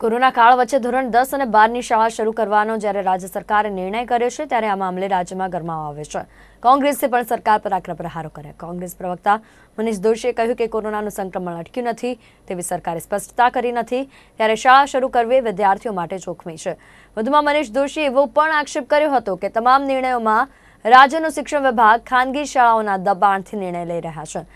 Corona કાળ વચ્ચે ધોરણ દસ અને બારની શાળા શરૂ કરવાનો જ્યારે રાજ્ય સરકારે નિર્ણય કર્યો છે, ત્યારે આ મામલે રાજ્યમાં ગરમાવો આવે છે. કોંગ્રેસે પણ સરકાર પર આકરા પ્રહારો કર્યા કોંગ્રેસ પ્રવક્તા મનીષ દોશીએ કહ્યું કે કોરોનાનું સંક્રમણ અટક્યું નથી, તેવી સરકારે સ્પષ્ટતા કરી નથી. ત્યારે શાળા શરૂ કરવી વિદ્યાર્થીઓ માટે જોખમી છે. વધુમાં મનીષ દોશીએ એવો પણ આક્ષેપ કર્યો હતો કે તમામ નિર્ણયોમાં રાજ્યનો શિક્ષણ વિભાગ ખાનગી શાળાઓના દબાણથી નિર્ણય લઈ રહ્યા છે.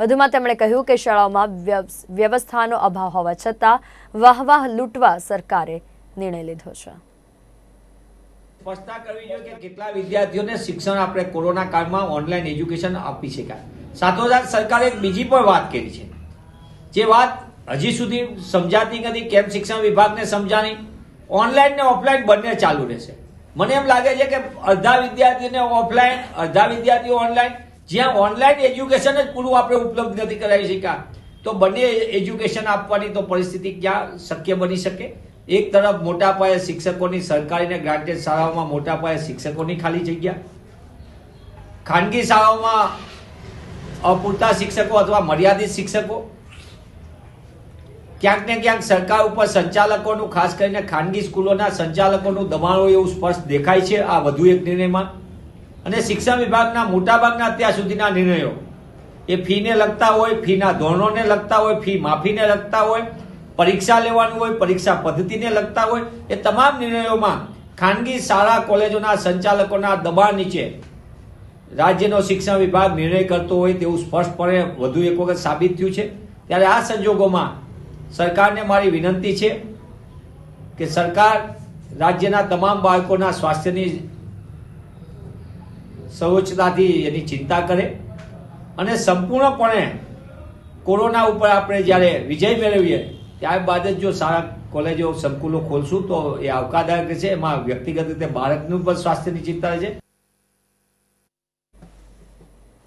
વધુમાં તેમણે કહ્યું કે શાળાઓમાં વ્યવ- વ્યવસ્થાનો અભાવ હોવા છતાં વાહવાહ લૂંટવા સરકારે નિર્ણય લીધો છે. સ્પષ્ટતા કરવી જોઈએ કે કેટલા વિદ્યાર્થીઓને શિક્ષણ આપણે કોરોના કાળમાં ઓનલાઈન એજ્યુકેશન આપી શકાય. સાથોસાથ સરકારે એક બીજી પણ વાત કરી છે. જે વાત હજી સુધી સમજાતી નથી, કેમ શિક્ષણ વિભાગને સમજાણી? ઓનલાઈન ને ઓફલાઈન બંને ચાલુ રહેશે. મને એમ લાગે છે કે અડધા વિદ્યાર્થીઓને ઓફલાઈન, અડધા વિદ્યાર્થીઓ ઓનલાઈન જ્યાં ઓનલાઈન એજ્યુકેશન જ પૂરું આપણે ઉપલબ્ધ નથી કરાવી શક્યા. તો બંને એજ્યુકેશન આપવાની તો પરિસ્થિતિ ક્યાં શક્ય બની શકે? એક તરફ મોટા પાયે શિક્ષકોની સરકારીને ગ્રાન્ટેડ શાળાઓમાં મોટા પાયે શિક્ષકોની ખાલી જગ્યા. ખાનગી શાળાઓમાં અપૂરતા શિક્ષકો અથવા મર્યાદિત શિક્ષકો. ક્યાંક ને ક્યાંક સરકાર ઉપર સંચાલકોનું, ખાસ કરીને ખાનગી સ્કૂલોના સંચાલકોનું દબાણ એવું સ્પષ્ટ દેખાય છે. આ વધુ એક નિર્ણયમાં અને શિક્ષણ વિભાગના મોટાભાગના અત્યાર સુધીના નિર્ણયો. એ ફીને લગતા હોય, ફીના ધોરણોને લગતા હોય, ફી માફીને લગતા હોય, પરીક્ષા લેવાનું હોય, પરીક્ષા પદ્ધતિને લગતા હોય, એ તમામ નિર્ણયોમાં ખાનગી શાળા, કોલેજોના સંચાલકોના દબાણ નીચે રાજ્યનો શિક્ષણ વિભાગ નિર્ણય કરતો હોય તેવું સ્પષ્ટપણે વધુ એક વખત સાબિત થયું છે. ત્યારે આ સંજોગોમાં સરકારને મારી વિનંતી છે કે સરકાર રાજ્યના તમામ બાળકોના સ્વાસ્થ્યની સર્વોચ્ચતાથી એની ચિંતા કરે. અને સંપૂર્ણપણે કોરોના ઉપર આપણે જ્યારે વિજય મેળવીએ, ત્યારબાદ જ જો સારા કોલેજો, સંકુલો ખોલશું તો એ આવકારદાયક છે એમાં વ્યક્તિગત રીતે બાળકનું પણ સ્વાસ્થ્યની ચિંતા છે